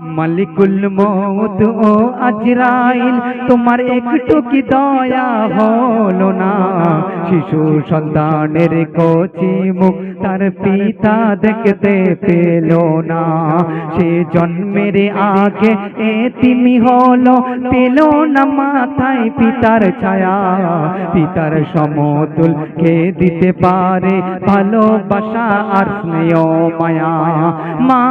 মালিকুল মৌত ও আজরাইল, তোমার একটু কি দয়া হলো না? শিশু সন্তানের কচি মুখ তার পিতা দেখতে পেল না। সে জন্মের আগে এ তিমি হলো, পেল না মাথায় পিতার ছায়া। পিতার সমতুল কে দিতে পারে ভালোবাসা আর স্নেহ মায়া? মা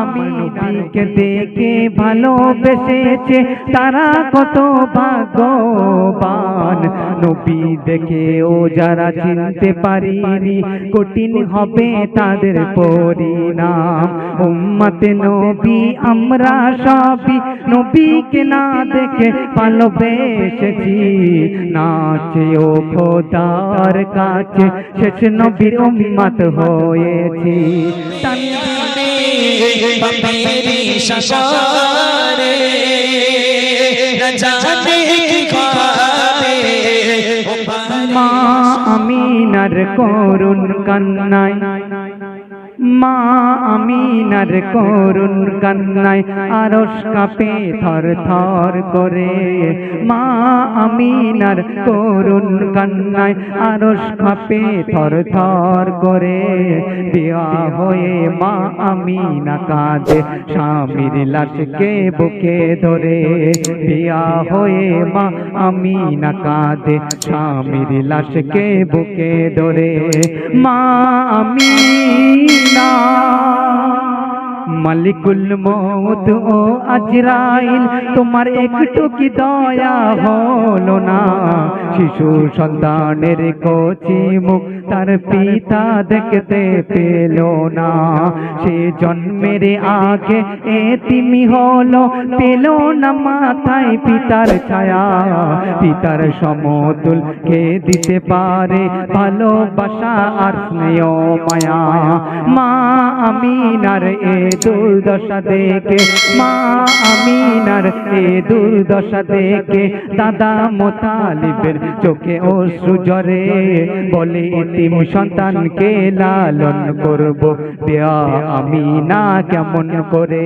আমি নবীকে দেখে ভালোবেসেছে, তারা কত ভাগ্যবান। নবী দেখে ও যারা চিনতে পারিনি, কঠিন হবে তাদের পরিণাম। উম্মতে নবী, আমরা সবই নবীকে না দেখে ভালোবেসেছি। নাচে ও খোদার কাছে শেষ নবীর উম্মত হয়েছি। তনবীরে শাশারে রাজাতে কি খাবে? মা আমিনার করুন কান্নায় মা আমিনার করুণ কান্নায় আরস কাপে থর থর করে। মা আমিনার করুণ কান্নায় আরস কাপে থর থর করে। দেয়া হয়ে মা আমিনা কাঁদে, স্বামীর লাশকে বুকে ধরে। বিয়া হয়ে মা আমিনা কাঁদে, স্বামীর লাশকে বুকে ধরে। মা আমিনা মালিকুল মৌত ও আজরাইল তোমার একটু কি দয়া হলো না, শিশু সন্তানের কচি মুখ তার পিতা দেখতে পেল না। সে জন্মের আগে এ তিমি হলো, পেল না মাথায় পিতার ছায়া। পিতার সমতুল কে দিতে পারে ভালোবাসা আর স্নেহ মায়া? মা আমিনার এ দুর্দশা দেখে, মা আমিনার এ দুর্দশা দেখে, দাদা মোতালিবের চোখে ও সুজরে বলে এতিম সন্তানকে লালন করব। বিয়া আমিনা কেমন করে?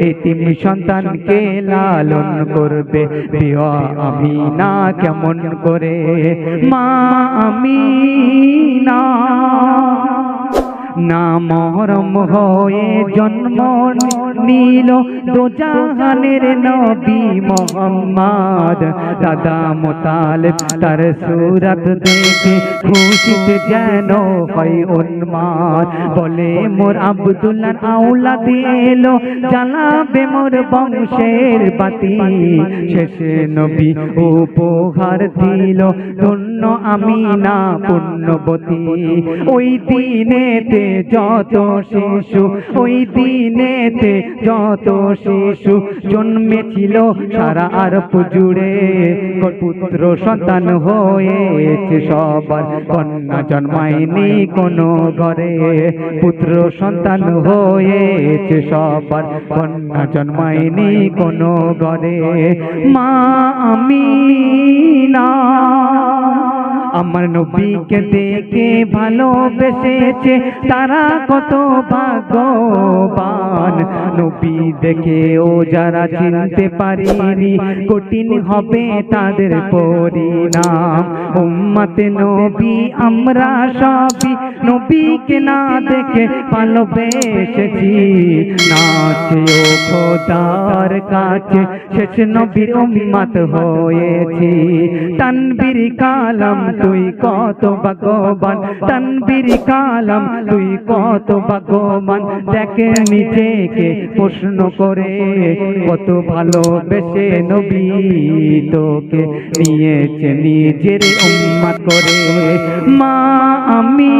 এতিম সন্তানকে লালন করবে। বিয়া আমিনা কেমন করে? মা আমি না মহরম হয়ে জন্ম নিল দোজাহানের নবী মোহাম্মদ। দাদা মোতালেব তার সুরত দেখে খুশিতে যেন হয় উন্মাদ। বলে, মোর আব্দুল্লাহ আউলা দিলো জ্বালাবে মোর বংশের বাতি। শেষে নবী উপহার দিল, ধন্য আমি না পুণ্যবতী। ওই দিনেতে যত শিশু, ওই দিনেতে যত শিশু জন্মেছিল, সারা আর জুড়ে পুত্র সন্তান হয়েছে সবার। কন্যা জন্মায়নি কোনো ঘরে, পুত্র সন্তান হয়েছে সবার। কন্যা জন্মায়নি কোনো ঘরে, মা আমি না আমার নবীকে দেখে ভালোবেসেছে, তারা কত ভাগ্যবান। নবী দেখে ও যারা চিনতে পারিনি, কঠিন হবে তাদের পরিণাম। উম্মতে নবী আমরা সবই, নবীকে না দেখে ভালোবেসেছি। নাচে ও খোদার কাছে শেষ নবীর উম্মত হয়েছি। তানবীর কালাম তুই কত ভগবান তানবীর কালাম তুই কত ভগবান দেখে নিজেকে প্রশ্ন করে কত ভালোবেসে নবী তোকে নিয়েছে নিজের উম্মত করে। মা আমি